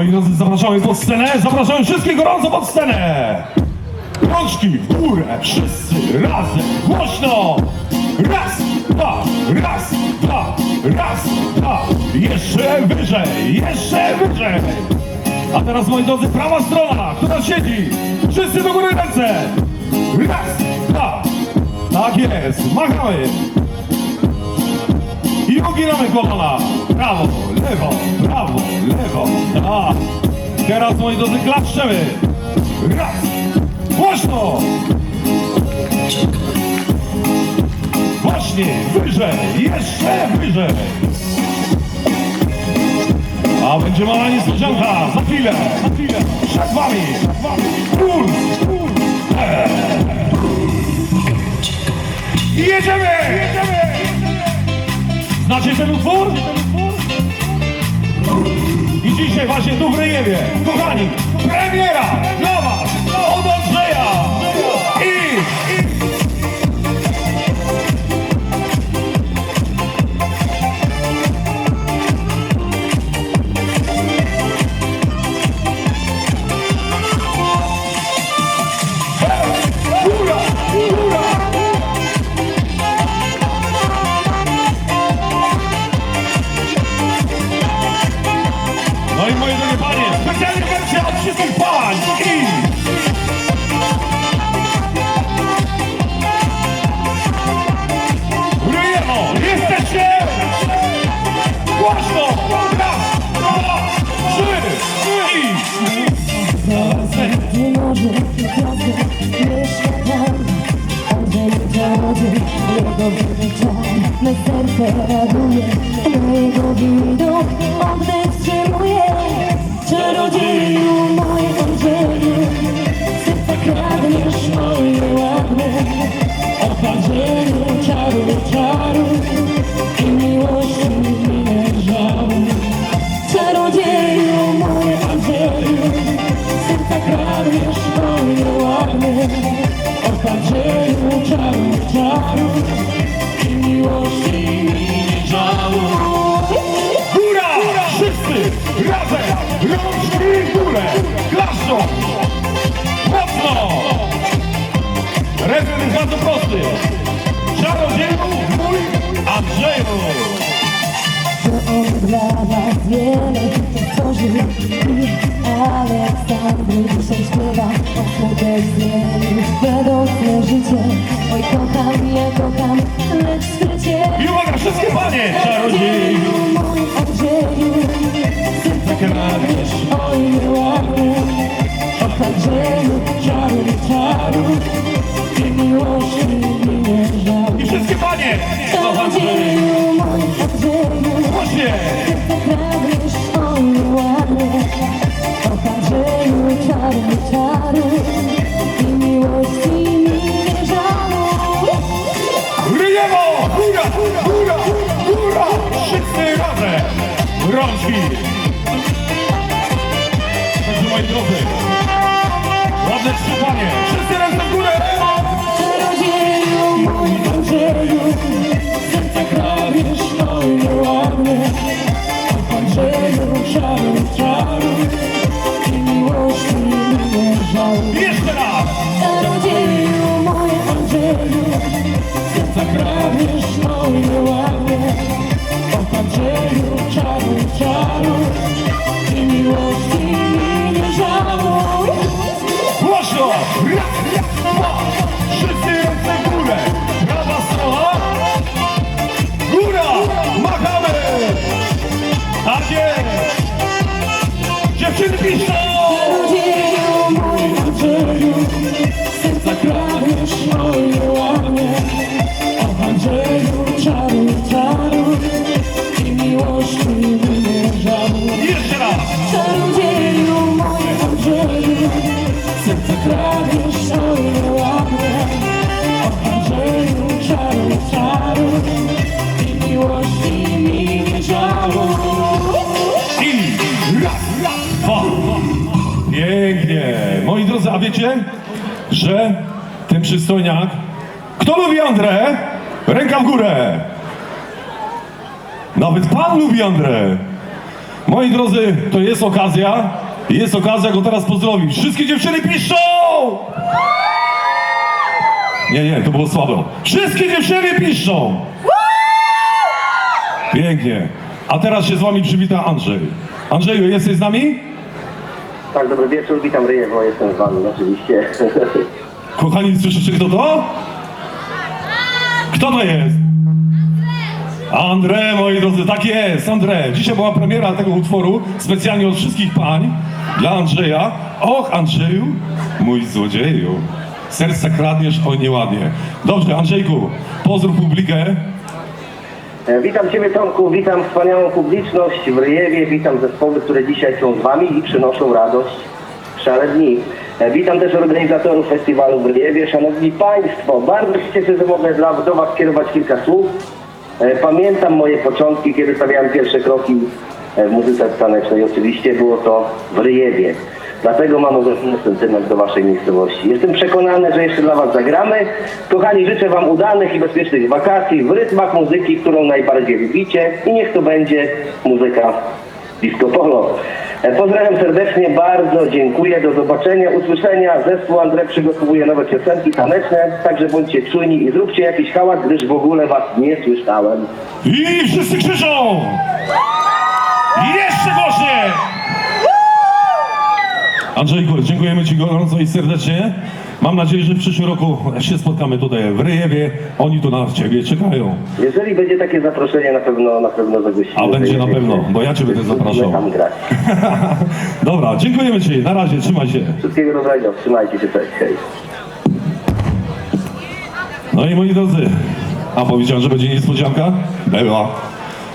Moi drodzy, zapraszamy pod scenę, zapraszamy wszystkich gorąco pod scenę! Rączki w górę, wszyscy razem, głośno! Raz, dwa, raz, dwa, raz, dwa, jeszcze wyżej, jeszcze wyżej! A teraz, moi drodzy, prawa strona, która siedzi, wszyscy do góry ręce! Raz, dwa, tak jest, machamy! I uginamy kolana. Prawo, lewo, prawo, lewo. Tak. Teraz, moi drodzy, klaszczemy. Raz. Głośno. Właśnie, wyżej, jeszcze wyżej. A będzie mała niespodzianka, za chwilę, za chwilę. Przed wami, przed wami. Puls, jedziemy. Znacie ten utwór? I dzisiaj właśnie tu w kochani, premiera! Dla was Może gwiazdy mieszka tam Andrzej zarodzi jego wyczaj Me serce raduje, na jego widok oddech wstrzymuje Czarodzieju mój Andrzeju Serca kradniesz moje ładne Oparzeniu czaru, czaru I miłości Oparzeniu czaru, czaru I miłości Góra! Wszyscy razem! Rączki w górę! Klaszczą! Mocno! Refren jest bardzo prosty. Czarodzieju mój Andrzeju! Że on dla wiele stworzył I Aleksandry dzisiaj śpiewa O smutek zmienił radosne życie. Oj kocham, ja kocham, lecz w skrycie I uwaga, wszystkie panie! Czarodzieju! mój Andrzeju Serce kradniesz, oj ładnie O Andrzeju, czaru, czaru. I miłości nie I wszystkie panie! Czarodzieju, mój Andrzeju. Właśnie! Kradniesz Rączki! Także moi drodzy, ładne trzy panie! Wszyscy razem w górę! Czarodzieju, mój Andrzeju Serce kradniesz oj ładnie O Andrzeju, czaru, czaru I miłości mi nie żalu I jeszcze raz! Czarodzieju, mój Andrzeju Serca kradniesz moje ładnie miłości mi nie żałuj Głośno! Raz, wszyscy górę! Strona! Góra! Machamy! Tak jest! Dziewczyny piszą! Wiecie, że ten przystojniak... Kto lubi Andrę? Ręka w górę. Nawet pan lubi Andrę. Moi drodzy, to jest okazja, jest okazja go teraz pozdrowić. Wszystkie dziewczyny piszą! Nie, nie, to było słabo. Wszystkie dziewczyny piszą! Pięknie. A teraz się z wami przywita Andrzej. Andrzeju, jesteś z nami? Tak, dobry wieczór, witam Ryjewo, jestem z wami oczywiście. Kochani, słyszycie kto to? Kto to jest? André, moi drodzy, tak jest, André. Dzisiaj była premiera tego utworu, specjalnie od wszystkich pań, dla Andrzeja. Och, Andrzeju, mój złodzieju, serca kradniesz, oj nieładnie. Dobrze, Andrzejku, pozdrów publikę. E, Witam Ciebie Tomku, witam wspaniałą publiczność w Ryjewie, witam zespoły, które dzisiaj są z Wami i przynoszą radość w szare dni. E, Witam też organizatorów festiwalu w Ryjewie. Szanowni Państwo, bardzo się cieszę, że mogę dla, do Was skierować kilka słów. E, Pamiętam moje początki, kiedy stawiałem pierwsze kroki w muzyce tanecznej. Oczywiście było to w Ryjewie. Dlatego mam ogromny sentyment do Waszej miejscowości. Jestem przekonany, że jeszcze dla Was zagramy. Kochani, życzę Wam udanych i bezpiecznych wakacji w rytmach muzyki, którą najbardziej lubicie i niech to będzie muzyka disco polo. E, Pozdrawiam serdecznie, bardzo dziękuję, do zobaczenia, usłyszenia. Zespół Andrzej przygotowuje nowe piosenki taneczne, także bądźcie czujni i zróbcie jakiś hałas, gdyż w ogóle Was nie słyszałem. I wszyscy krzyczą! Andrzejku, dziękujemy Ci gorąco i serdecznie. Mam nadzieję, że w przyszłym roku się spotkamy tutaj w Ryjewie. Oni tu na Ciebie czekają. Jeżeli będzie takie zaproszenie, na pewno, na pewno zagościmy. A będzie na pewno, bo ja Cię będę zapraszał. tam grać. Dobra, dziękujemy Ci. Na razie, trzymaj się. Wszystkiego dobrego, trzymajcie się, cześć, hej. No i moi drodzy, a powiedziałem, że będzie niespodzianka? Była.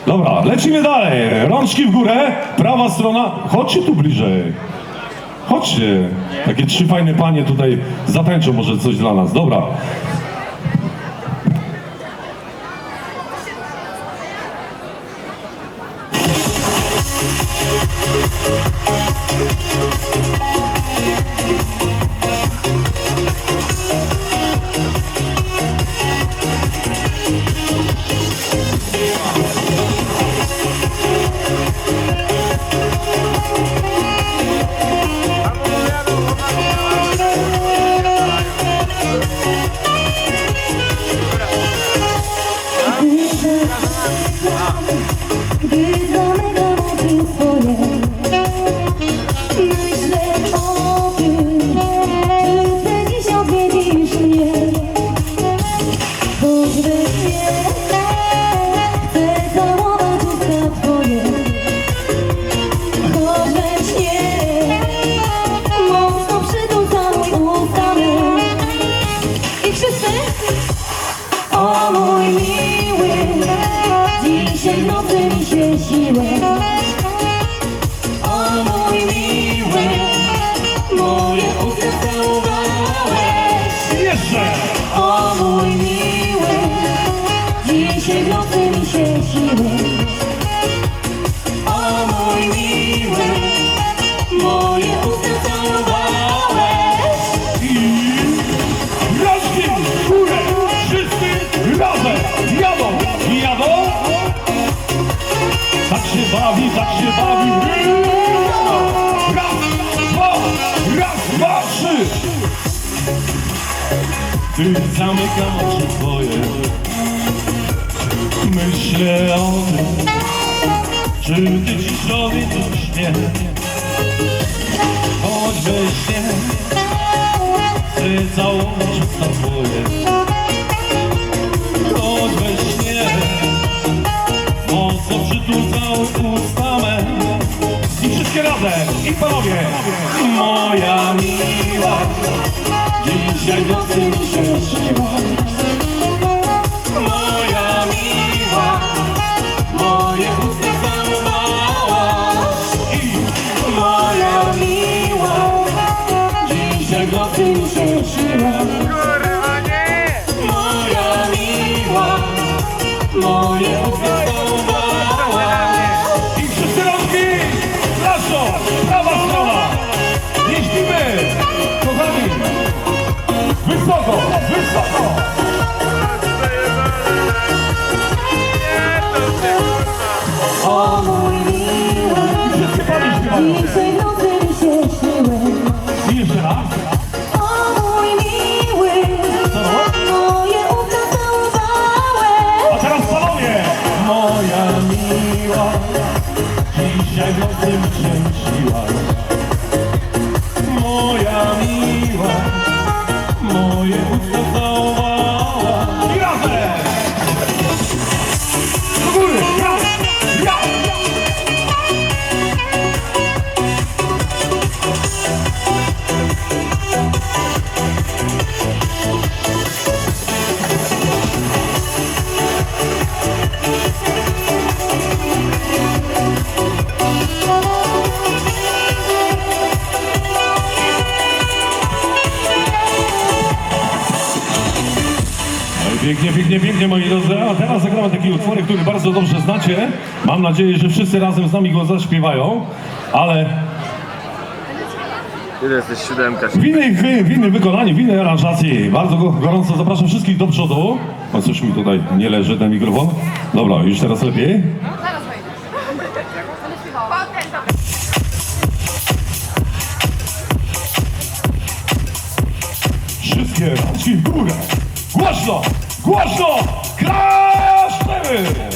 Dobra, lecimy dalej. Rączki w górę, prawa strona. Chodźcie tu bliżej. Chodźcie. Takie trzy fajne panie tutaj zatańczą może coś dla nas. Dobra. O Tym Czy ty dziś dowiedziesz mnie Choć we śnie Chcę całować usta twoje Choć we śnie Mocno przytul usta me. I wszystkie razem, i panowie. Moja miła Dzisiaj nocy mi się śniła moi drodzy, a teraz zagramy taki utwór, który bardzo dobrze znacie. Mam nadzieję, że wszyscy razem z nami go zaśpiewają, ale Ile jesteś? Siódemka. w innej, wy- w innym wykonaniu, w innej aranżacji. Bardzo go- gorąco zapraszam wszystkich do przodu. O, coś mi tutaj nie leży ten mikrofon. Dobra, już teraz lepiej. Zaraz wejdę. Będę śpiewała. Potem Wszystkie w górę! Głośno! Głośno! Klasztory!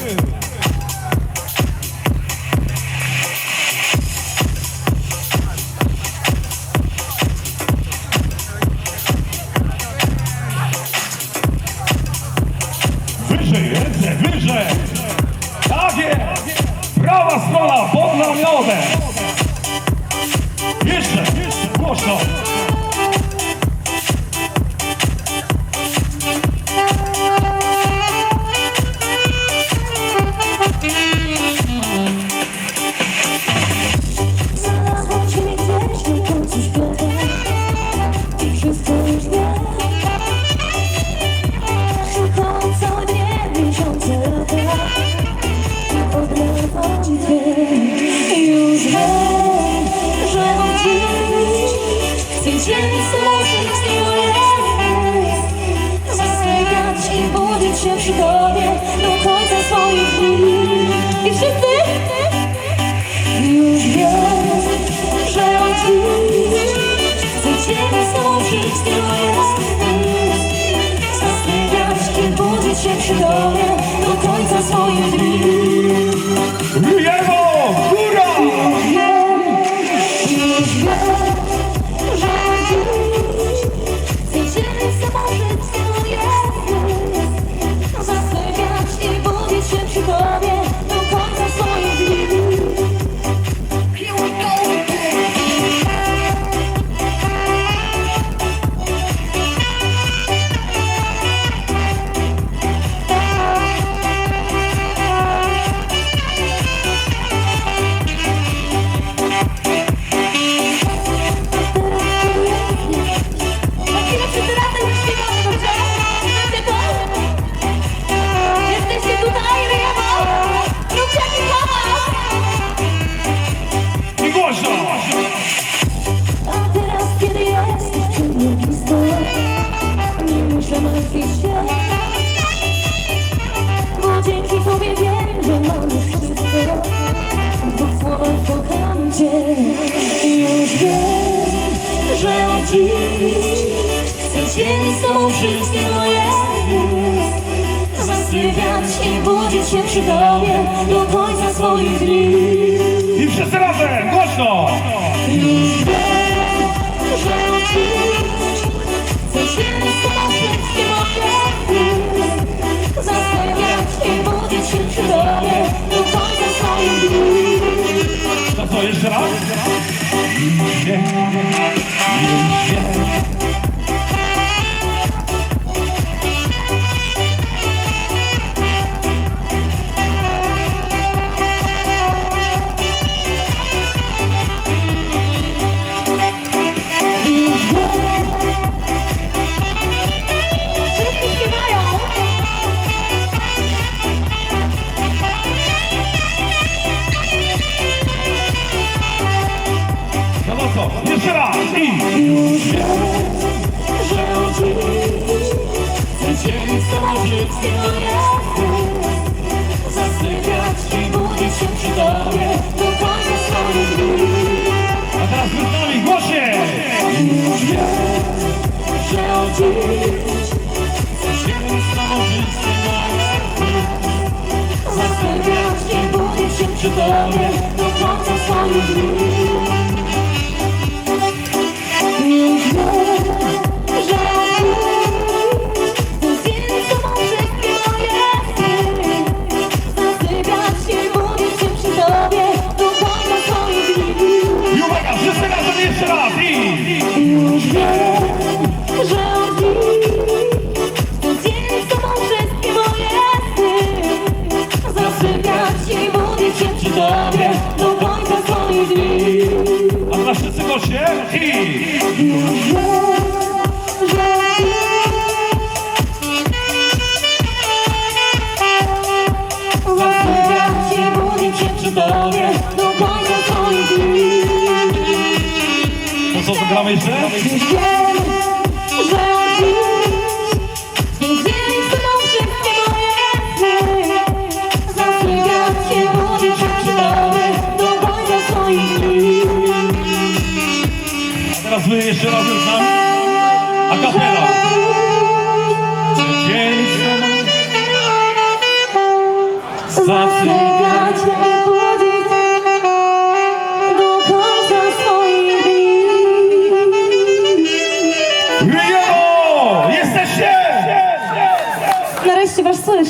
soy żyć Chcę cię są wszystkie moje Zasypiać i budzić się przy tobie Do końca swoich dni I wszyscy razem, głośno! Już wiem, że dziś Chcę cię są wszystkie moje Zasypiać i budzić się przy tobie Do końca swoich dni To co, jeszcze raz? yeah, yeah, yeah.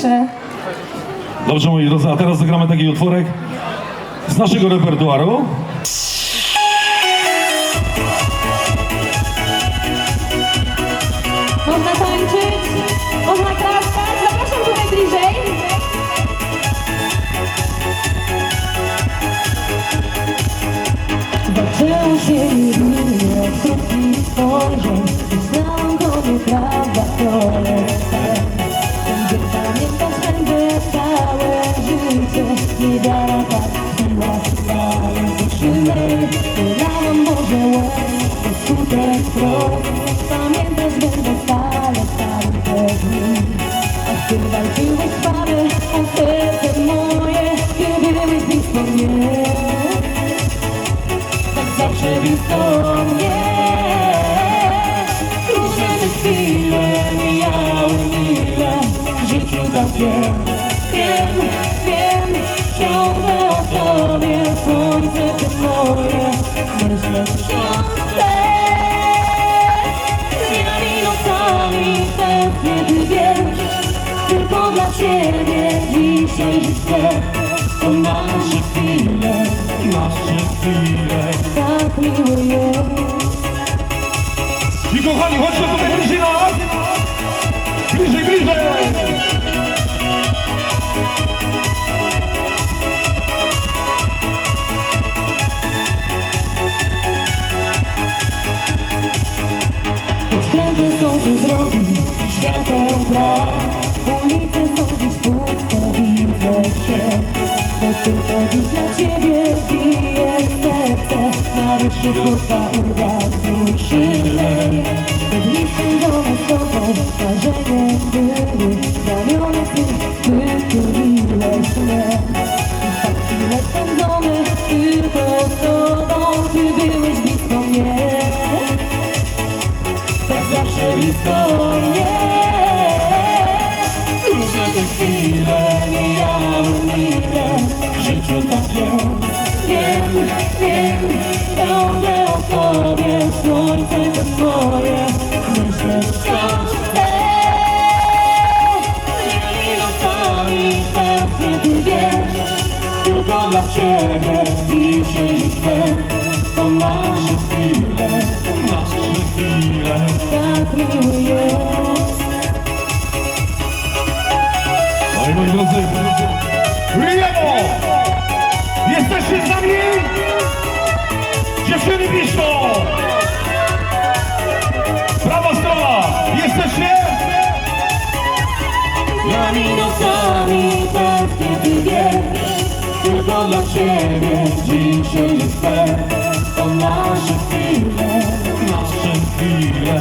Słyszę Dobrze moi drodzy, a teraz zagramy taki utworek z naszego repertuaru. Można tańczyć, można klaskać. Zapraszam tutaj bliżej. Zaczęło się jedynie od krótkich spojrzeń To nasze chwile Nasze chwile. tak I kochani, bliżej! Bliżej, bliżej! Są tu drogi, świateł brak dziś dla ciebie bije serce. Nareszcie kurwa uda krzyżej Te dni spędzone z tobą, To nasze chwile Nasze chwile. tak miły jest No drodzy! Jesteście z nami? Dziewczyny piszą! Prawa! Jesteście? Dniami, nocami wiesz Tylko dla ciebie dzisiaj chcę To nasze chwile Nasze chwile.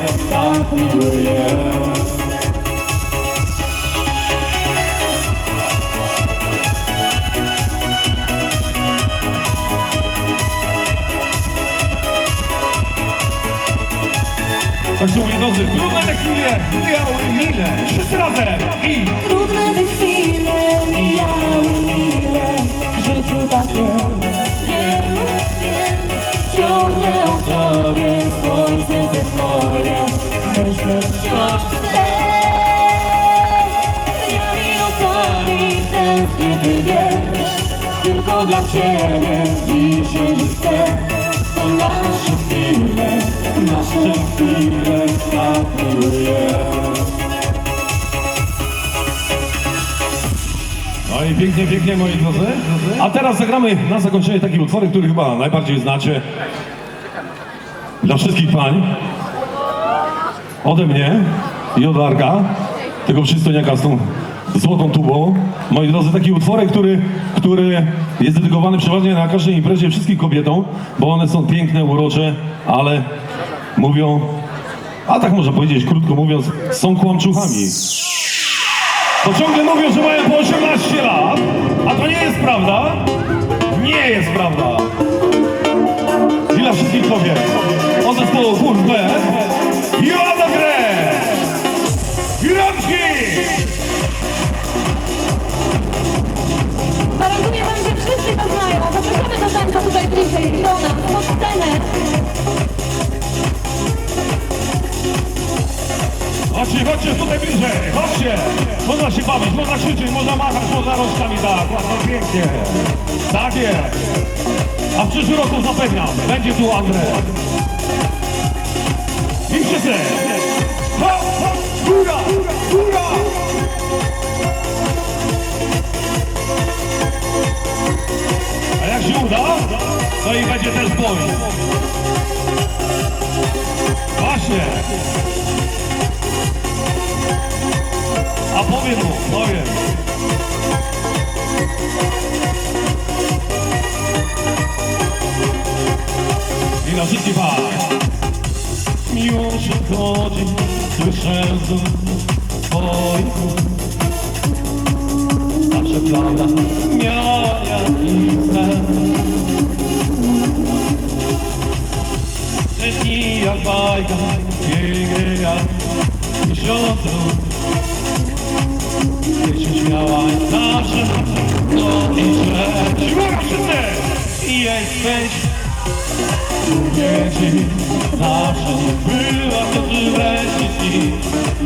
tak drodzy, trudne te chwile, mijały mile. Wszyscy razem i... Trudne te chwile mijały mile W życiu tak wiem Ciągle o tobie słońce te twoje Myślę wciąż chcę Dniami, nocami tęsknię, ty wiesz Tylko dla ciebie dzisiaj chcę To nasze chwile, nasze chwile tak miły jest No i pięknie, pięknie moi drodzy. A teraz zagramy na zakończenie taki utwory, który chyba najbardziej znacie. Dla wszystkich pań. Ode mnie i od Arka, tego przystojniaka z tą złotą tubą. Moi drodzy, taki utworek, który, który jest dedykowany przeważnie na każdej imprezie wszystkim kobietom, bo one są piękne, urocze, ale mówią, a tak można powiedzieć, krótko mówiąc, są kłamczuchami. To ciągle mówią, że mają po 18 lat, a to nie jest prawda. Nie jest prawda. I dla wszystkich kobiet. Zespołu Kurwę i Oda Grę. Rączki! Gwarantuję wam, że wszyscy to znają. Zapraszamy do tańca tutaj bliżej, do nas, pod scenę. Chodźcie, chodźcie tutaj bliżej, chodźcie! Można się bawić, można krzyczeć, można machać, można rączkami, tak, ładnie, pięknie. Tak jest. A w przyszłym roku zapewniam, będzie tu Andrzej. Wszyscy! Ho, ho, góra, góra! A jak się uda, to i będzie też boj. Właśnie. A powiem mu, powiem. I na wszystkich. Miło się chodzi, słyszę z twoich ust. Zawsze prawda miała jakiś sens. Te dni jak bajka, biegnie jak róż. Ty się śmiałaś zawsze, no i źle. Siłora wszyscy! I jesteś, mówię ci, zawsze była to ty wreszcie ci.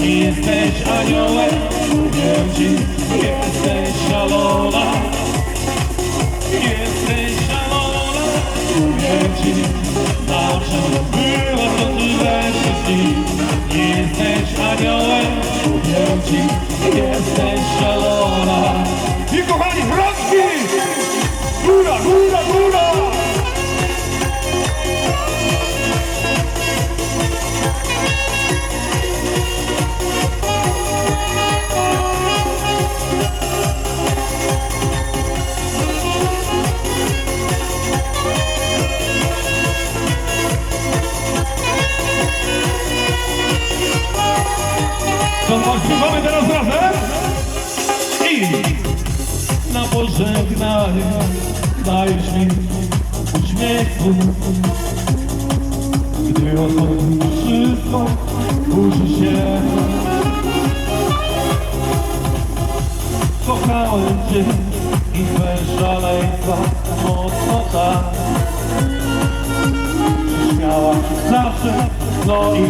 I jesteś aniołem, mówię ci, jesteś szalona. Jesteś szalona, mówię ci, zawsze była to ty wreszcie ci. Jesteś aniołem, mówię ci, jesteś szalona. I kochani, rączki! Góra, góra, góra! Na pożegnanie dajesz mi uśmiechu. Gdy odchodzisz wszystko, burzy się. Kochałem cię i twe szaleństwa mocno tak. Śmiała zawsze, no i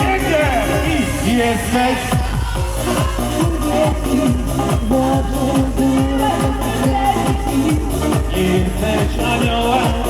pięknie! I jesteś Jesteś aniołem,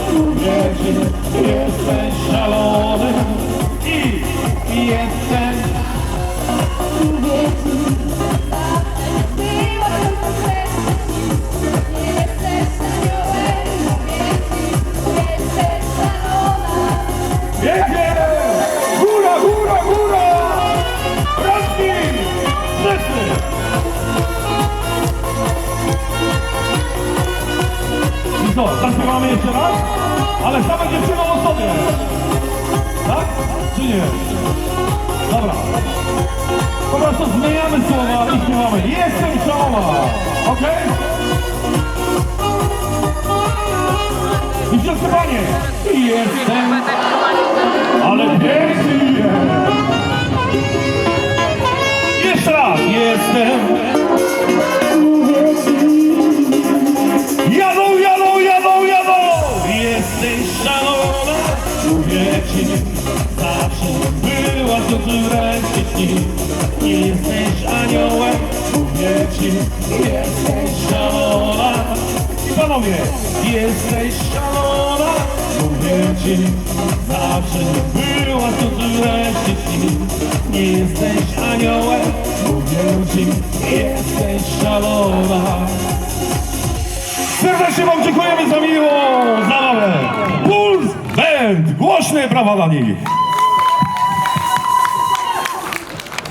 Okej? I wszyscy panie! Jestem, ale piękny! Jeszcze raz! Jestem! Jadą, jadą, jadą, jadą! Jesteś szalona, mówię ci, zawsze byłaś ci. Nie jesteś aniołem, mówię ci, jesteś szalona. I panowie, jesteś szalona, mówię ci, zawsze byłaś to wreszcie ci. Nie jesteś aniołem, mówię ci, jesteś szalona. Serdecznie Wam dziękujemy za miłą zabawę. Puls Band! Głośne brawa dla nich!